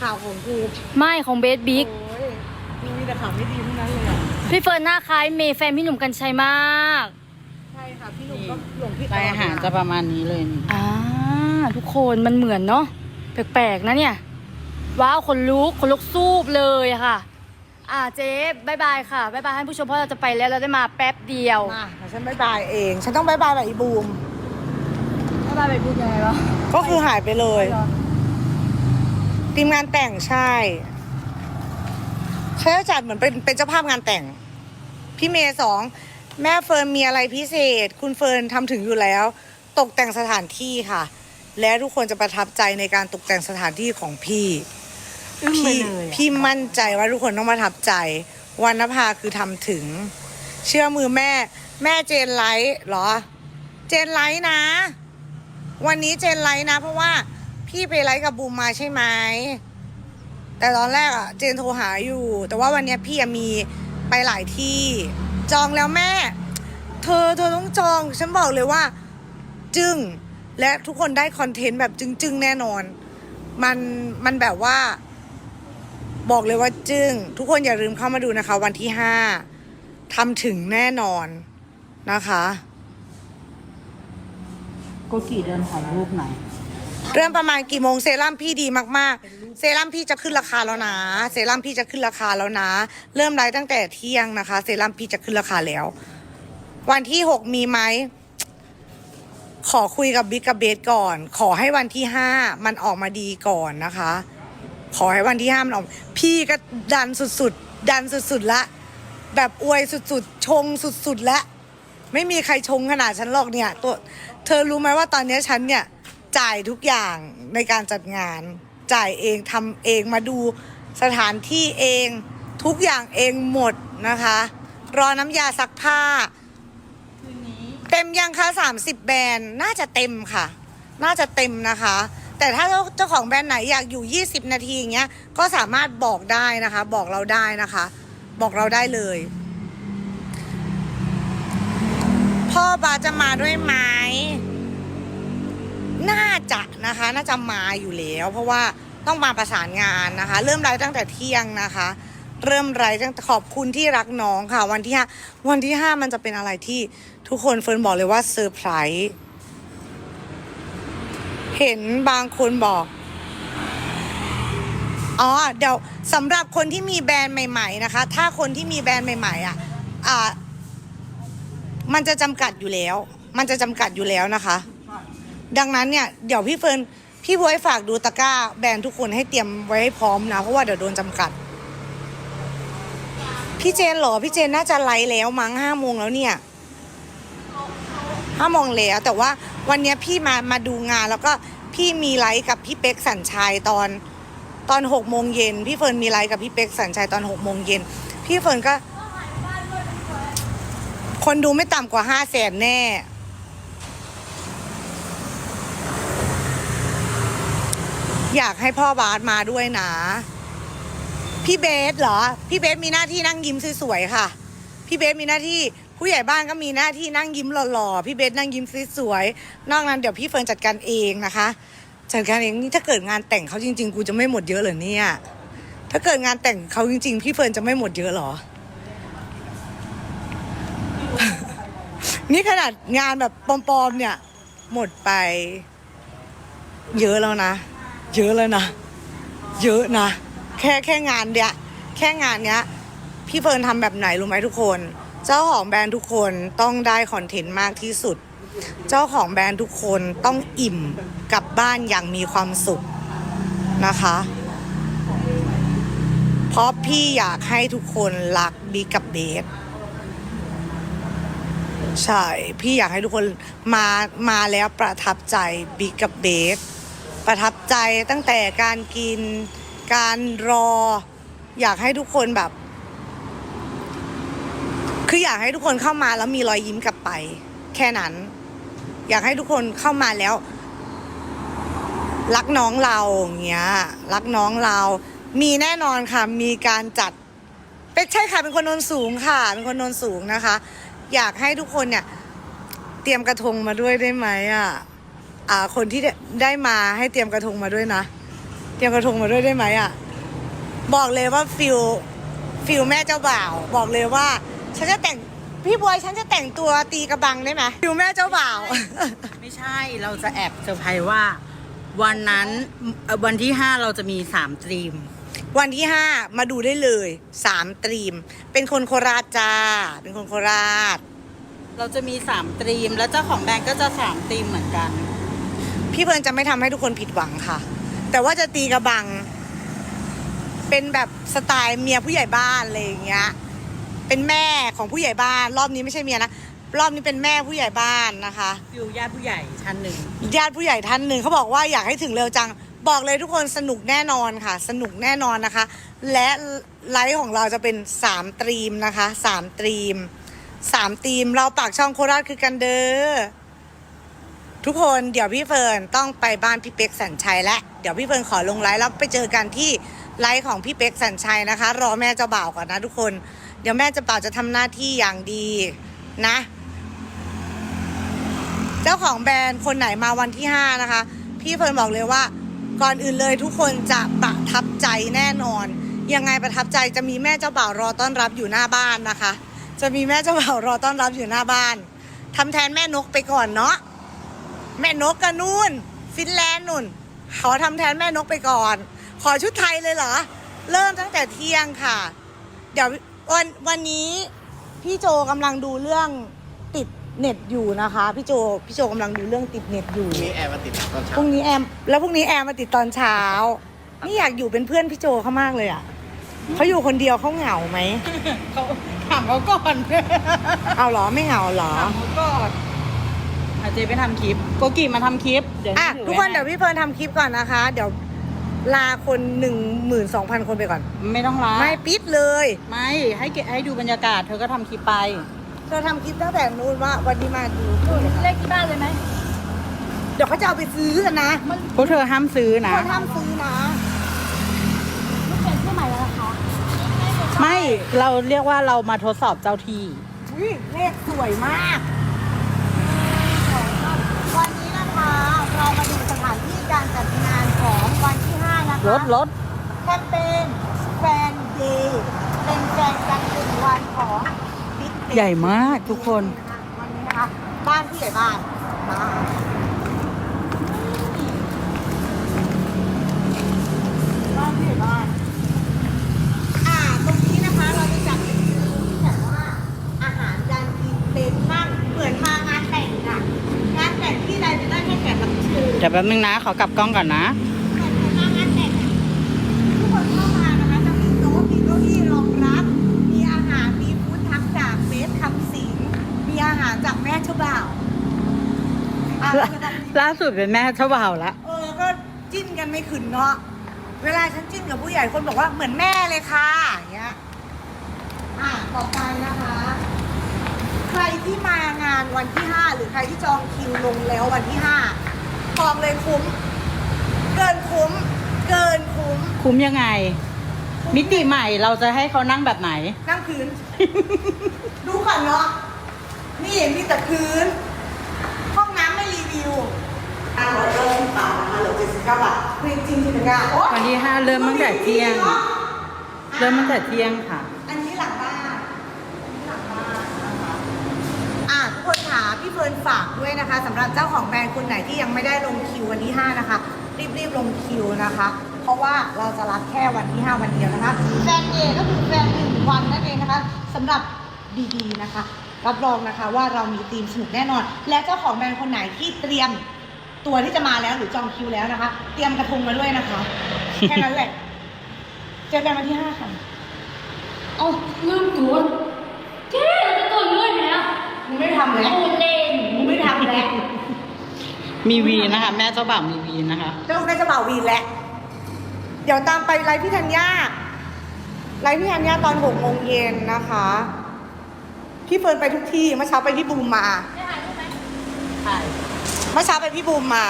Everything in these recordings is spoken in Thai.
ข่าวของกูไม่ของเบสบิ๊กโอ้ยกูมีแต่ข่าวไม่ดีทั้งนั้นเลยอะพี่เฟิร์นหน้าคล้ายเมย์แฟนพี่หนุ่มกัญชัยมากใช่ค่ะพี่หนุ่มก็หลงพี่ตรายอาหารจะประมาณนี้เลยนี่อ่าทุกคนมันเหมือนเนาะแปลกๆนะเนี่ย ว้าวคนลุกคนลุกซูบเลยอะค่ะ อ่าเจ๊บายบายค่ะบายบายให้ผู้ชมเพราะเราจะไปแล้วเราได้มาแป๊บเดียว มาเดี๋ยวฉันบายบายเอง ฉันต้องบายบายแบบอีบูมบายบายไปพูดยังไงวะก็คือหายไปเลย ทีมงานแต่งใช่ใช่จัดเหมือนเป็นเป็นเจ้าภาพงานแต่ง พี่เมย์สองแม่เฟิร์นมีอะไรพิเศษ คุณเฟิร์นทำถึงอยู่แล้ว ตกแต่งสถานที่ค่ะ และทุกคนจะประทับใจในการตกแต่งสถานที่ของพี่อึ้งไปพี่เลยอะ พี่มั่นใจว่าทุกคนต้องประทับใจวันนภาคือทำถึง เชื่อมือแม่ แม่เจนไลท์เหรอ เจนไลท์นะ วันนี้เจนไลท์นะ เพราะว่า พี่ไปไลท์กับบูมมาใช่ไหมแต่ตอนแรกอะเจนโทรหาอยู่ แต่ว่าวันนี้พี่มีไปหลายที่ จองแล้วแม่ เธอเธอต้องจอง ฉันบอกเลยว่า จึ้งและทุกคนได้คอนเทนต์แบบจึ้งๆแน่นอน มันมันแบบว่า บอกเลยว่าจึ้งทุกคนอย่าลืมเข้ามาดูนะคะ วันที่ห้าทำถึงแน่นอนนะคะ ก็กี่เดือนของรูปไหน เริ่มประมาณกี่โมงเซรั่มพี่ดีมากๆ เซรั่มพี่จะขึ้นราคาแล้วนะ เซรั่มพี่จะขึ้นราคาแล้วนะ เริ่มไลฟ์ตั้งแต่เที่ยงนะคะ เซรั่มพี่จะขึ้นราคาแล้ว วันที่หกมีไหมขอคุยกับบิ๊กกับเบสก่อน ขอให้วันที่ห้ามันออกมาดีก่อนนะคะ ขอให้วันที่ห้ามันออก พี่ก็ดันสุดๆ ดันสุดๆละ แบบอวยสุดๆ ชงสุดๆและ ไม่มีใครชงขนาดฉันหรอกเนี่ย ตัว เธอรู้ไหมว่าตอนนี้ฉันเนี่ย จ่ายทุกอย่างในการจัดงาน จ่ายเองทำเองมาดูสถานที่เองทุกอย่างเองหมดนะคะ รอน้ำยาซักผ้า เต็มยังคะสามสิบแบรนด์น่าจะเต็มค่ะ น่าจะเต็มนะคะ แต่ถ้าเจ้าเจ้าของแบรนด์ไหนอยากอยู่ 20 นาทีอย่างเงี้ยก็สามารถบอกได้นะคะ บอกเราได้นะคะ บอกเราได้เลย พ่อบาจะมาด้วยไหมา จะนะคะน่าจะมาอยู่แล้ว เพราะว่าต้องมาประสานงานนะคะ เริ่มไลฟ์ตั้งแต่เที่ยงนะคะ เริ่มไลฟ์ตั้งแต่ขอบคุณที่รักน้องค่ะ วันที่ห้าวันที่ห้ามันจะเป็นอะไรที่ทุกคนเฟิร์นบอกเลยว่าเซอร์ไพรส์เห็นบางคนบอกอ๋อเดี๋ยวสำหรับคนที่มีแบรนด์ใหม่ ๆนะคะ ถ้าคนที่มีแบรนด์ใหม่ ๆ อะอ่ามันจะจำกัดอยู่แล้ว มันจะจำกัดอยู่แล้วนะคะ ดังนั้นเนี่ยเดี๋ยวพี่เฟิร์นพี่บวยฝากดูตะกร้า แบรนด์ทุกคนให้เตรียมไว้ให้พร้อมนะ เพราะว่าเดี๋ยวโดนจำกัด พี่เจนเหรอ พี่เจนน่าจะไลฟ์แล้วมั้งห้าโมงแล้วเนี่ยห้าโมงแล้วแต่ว่าวันนี้พี่มามาดูงานแล้วก็พี่มีไลฟ์กับพี่เป๊กสัญชัยตอนตอนหกโมงเย็นพี่เฟิร์นมีไลฟ์กับพี่เป๊กสัญชัยตอนหกโมงเย็นพี่เฟิร์นก็ คนดูไม่ต่ำกว่าห้าแสนแน่ อยากให้พ่อบาสมาด้วยนะ พี่เบสเหรอ พี่เบสมีหน้าที่นั่งยิ้มสวยๆค่ะ พี่เบสมีหน้าที่ผู้ใหญ่บ้านก็มีหน้าที่นั่งยิ้มหล่อๆ พี่เบสนั่งยิ้มสวยๆ นอกนั้นเดี๋ยวพี่เฟิร์นจัดการเองนะคะ จัดการเองนี่ถ้าเกิดงานแต่งเขาจริง ๆ กูจะไม่หมดเยอะเหรอเนี่ย ถ้าเกิดงานแต่งเขาจริง ๆ พี่เฟิร์นจะไม่หมดเยอะเหรอ นี่ขนาดงานแบบปลอมๆเนี่ย หมดไป เยอะแล้วนะ เยอะแล้วนะ เยอะนะ แค่แค่งานเนี้ยแค่งานเนี้ย พี่เฟิร์นทำแบบไหนรู้ไหมทุกคน เจ้าของแบรนด์ทุกคนต้องได้คอนเทนต์มากที่สุด เจ้าของแบรนด์ทุกคนต้องอิ่มกลับบ้านอย่างมีความสุขนะคะ เพราะพี่อยากให้ทุกคนรักบิ๊กกับเบสใช่ พี่อยากให้ทุกคนมามาแล้วประทับใจบิ๊กกับเบส ประทับใจตั้งแต่การกินการรอ อยากให้ทุกคนแบบ คืออยากให้ทุกคนเข้ามาแล้วมีรอยยิ้มกลับไป แค่นั้น อยากให้ทุกคนเข้ามาแล้ว รักน้องเราอย่างเงี้ยรักน้องเรา มีแน่นอนค่ะมีการจัดเป็นใช่ค่ะเป็นคนโนนสูงค่ะ เป็นคนโนนสูงนะคะ อยากให้ทุกคนเนี่ย เตรียมกระทงมาด้วยได้ไหมอะ อ่าคนที่ได้ได้มาให้เตรียมกระทงมาด้วยนะ เตรียมกระทงมาด้วยได้ไหมอะ บอกเลยว่าฟิลฟิลแม่เจ้าบ่าว บอกเลยว่า ฉันจะแต่งพี่บวยฉันจะแต่งตัวตีกระบังได้ไหมฟิลแม่เจ้าบ่าว ไม่ใช่เราจะแอบเซอร์ไพรส์ว่า วันนั้นเอ่อวันที่ห้าเราจะมีสามตรีม วันที่ห้ามาดูได้เลยสามตรีม เป็นคนโคราชจ้า เป็นคนโคราช เราจะมีสามตรีม แล้วเจ้าของแบรนด์ก็จะสามตรีมเหมือนกัน พี่เพิร์นจะไม่ทำให้ทุกคนผิดหวังค่ะ แต่ว่าจะตีกระบัง เป็นแบบสไตล์เมียผู้ใหญ่บ้านอะไรอย่างเงี้ย เป็นแม่ของผู้ใหญ่บ้าน รอบนี้ไม่ใช่เมียนะรอบนี้เป็นแม่ผู้ใหญ่บ้านนะคะฟิวญาติผู้ใหญ่ชั้นหนึ่งญาติผู้ใหญ่ท่านหนึ่งเขาบอกว่าอยากให้ถึงเร็วจัง บอกเลยทุกคนสนุกแน่นอนค่ะ สนุกแน่นอนนะคะ และไลฟ์ของเราจะเป็นสามตรีมนะคะสามตรีมสามตรีมเราปากช่องโคราชคือกันเด้อ ทุกคนเดี๋ยวพี่เฟิร์นต้องไปบ้านพี่เป๊กสัญชัยและเดี๋ยวพี่เฟิร์นขอลงไลฟ์แล้วไปเจอกันที่ไลฟ์ของพี่เป๊กสัญชัยนะคะ รอแม่เจ้าบ่าวก่อนนะทุกคน เดี๋ยวแม่เจ้าบ่าวจะทำหน้าที่อย่างดีนะ เจ้าของแบรนด์คนไหนมาวันที่5นะคะ พี่เฟิร์นบอกเลยว่า ก่อนอื่นเลยทุกคนจะประทับใจแน่นอน ยังไงประทับใจจะมีแม่เจ้าบ่าวรอต้อนรับอยู่หน้าบ้านนะคะ จะมีแม่เจ้าบ่าวรอต้อนรับอยู่หน้าบ้านทำแทนแม่นกไปก่อนเนาะ แม่นกกันนู่น ฟินแลนด์นู่น ขอทำแทนแม่นกไปก่อน ขอชุดไทยเลยเหรอ เริ่มตั้งแต่เที่ยงค่ะ เดี๋ยววันวันนี้พี่โจกำลังดูเรื่องติดเน็ตอยู่นะคะ พี่โจพี่โจกำลังดูเรื่องติดเน็ตอยู่ มีแอร์มาติดตอนเช้าพรุ่งนี้แอมแล้วพรุ่งนี้แอมมาติดตอนเช้า นี่อยากอยู่เป็นเพื่อนพี่โจเขามากเลยอะเขาอยู่คนเดียวเขาเหงาไหมเขาถามเขาก่อนเอาเหรอไม่เหงาเหรอ ถามเขาก่อนอา เจไปทำคลิปโกกิมาทำคลิปเดี๋ยวอะถือทุกไว้คนเดี๋ยวพี่เพิร์นทำคลิปก่อนนะคะ เดี๋ยวลาคนหนึ่งหมื่นสองพันคนไปก่อน ไม่ต้องล้าไม่ปิดเลยไม่ให้เกให้ดูบรรยากาศ เธอก็ทำคลิปไป เธอทำคลิปตั้งแต่นู้นว่าวันนี้มาดูเลขที่บ้านเลยไหมเดี๋ยวเขาจะเอาไปซื้อกันนะพวกเธอห้ามซื้อนะเขาทำซื้อนะลูกเป็นเสื้อใหม่แล้วนะคะไม่เราเรียกว่าเรามาทดสอบเจ้าที่อุ้ยเลขสวยมาก วันนี้นะคะ เรามาดูสถานที่การจัดงานของวันที่ 5 นะคะ รถรถแคมเปญแฟนเดย์เป็นแฟนกันหนึ่งวันของบิ๊กใหญ่มากทุกคน วันนี้นะคะบ้านผู้ใหญ่บ้านมาบ้านผู้ใหญ่บ้านอ่าตรงนี้นะคะเราจะจัดเป็นฟิลที่แบบว่าอาหารการกินเต็มมากเหมือนมางานแต่งอะงานแต่งที่ใดจะได้แค่แขกรับเชิญ เดี๋ยวแป๊บนึงนะ ขอกลับกล้องก่อนนะ ล้วก็จะมีล่าสุดเป็นแม่เจ้าบ่าวละเออ ก็จิ้นกันไม่ขึ้นเนาะ เวลาฉันจิ้นกับผู้ใหญ่คนบอกว่าเหมือนแม่เลยค่ะอย่างเงี้ย อะต่อไปนะคะ ใครที่มางานวันที่5หรือใครที่จองคิวลงแล้ววันที่5บอกเลยคุ้ม เกินคุ้ม เกินคุ้ม คุ้มยังไง มิติใหม่เราจะให้เขานั่งแบบไหน นั่งพื้น ดูก่อนเนาะ นี่มีแต่พื้น ห้องน้ำไม่รีวิว อะเราเริ่มบาทนะคะเหลือ79บาทคือจริงๆถึงอะโอ๊ยวันที่ห้าเริ่มตั้งแต่เที่ยงนอะเริ่มตั้งแต่เที่ยงค่ะ อันนี้หลังบ้านอันนี้หลังบ้านนะคะอะทุกคนค่ะพี่เฟิร์นฝากด้วยนะคะสำหรับเจ้าของแบรนด์คนไหนที่ยังไม่ได้ลงคิววันที่5นะคะ รีบๆลงคิวนะคะ เพราะว่าเราจะรับแค่วันที่5วันเดียวนะคะแฟนเดย์ก็คือแฟนหนึ่งวันนั่นเองนะคะสำหรับดีๆนะคะ รับรองนะคะว่าเรามีทีมสนุกแน่นอน และเจ้าของแบรนด์คนไหนที่เตรียม ตัวที่จะมาแล้วหรือจองคิวแล้วนะคะ เตรียมกระทงมาด้วยนะคะ แค่นั้นแหละ เจอกันวันที่ห้าค่ะ เอาลืมตูนเจ๊เราจะตัวเงื่อนไหมอะมึงไม่ทำแล้วตูนเล่นมึงไม่ทำแล้ว มีวีนะคะ แม่เจ้าบ่าวมีวีนะคะ เจ้าแม่จะบ่าววีนแล้วเดี๋ยวตามไปไลฟ์พี่ธัญญาไลฟ์พี่ธัญญาตอนหกโมงเย็นนะคะ พี่เฟิร์นไปทุกที่เมื่อเช้าไปพี่บูมมาได้ถ่ายรูปไห มใช่เมื่อเช้าไปพี่บูมมา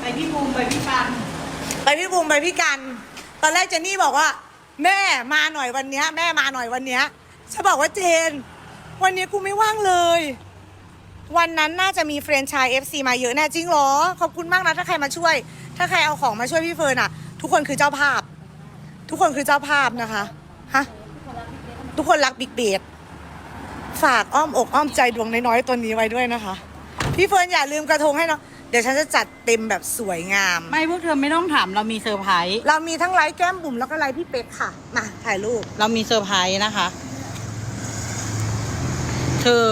ไปพี่บูมไปพี่ปันไปพี่บูมไปพี่กัน ตอนแรกเจนนี่บอกว่า แม่มาหน่อยวันเนี้ย แม่มาหน่อยวันเนี้ยฉันบอกว่าเจน วันนี้กูไม่ว่างเลย วันนั้นน่าจะมีเฟรนไชาย FC มาเยอะแน่จริงเหรอ ขอบคุณมากนะถ้าใครมาช่วย ถ้าใครเอาของมาช่วยพี่เฟิร์นอะ ทุกคนคือเจ้าภาพ ทุกคนคือเจ้าภาพนะคะฮะทุกคนรักบิ๊กเบดฝากอ้อมอกอ้อมใจดวงน้อยๆตัวนี้ไว้ด้วยนะคะ พี่เฟิร์นอย่าลืมกระทงให้เนาะเดี๋ยวฉันจะจัดเต็มแบบสวยงาม ไม่พวกเธอไม่ต้องถามเรามีเซอร์ไพรส์เรามีทั้งไลฟ์แก้มบุ๋มแล้วก็ไลฟ์พี่เป๊กค่ะมาถ่ายรูปเรามีเซอร์ไพรส์นะคะ เธอ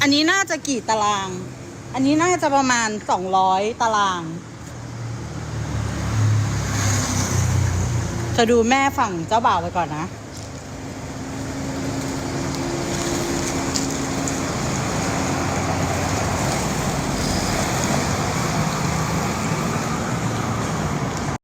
อันนี้น่าจะกี่ตาราง อันนี้น่าจะประมาณสองร้อยตารางเธอดูแม่ฝั่งเจ้าบ่าวไปก่อนนะ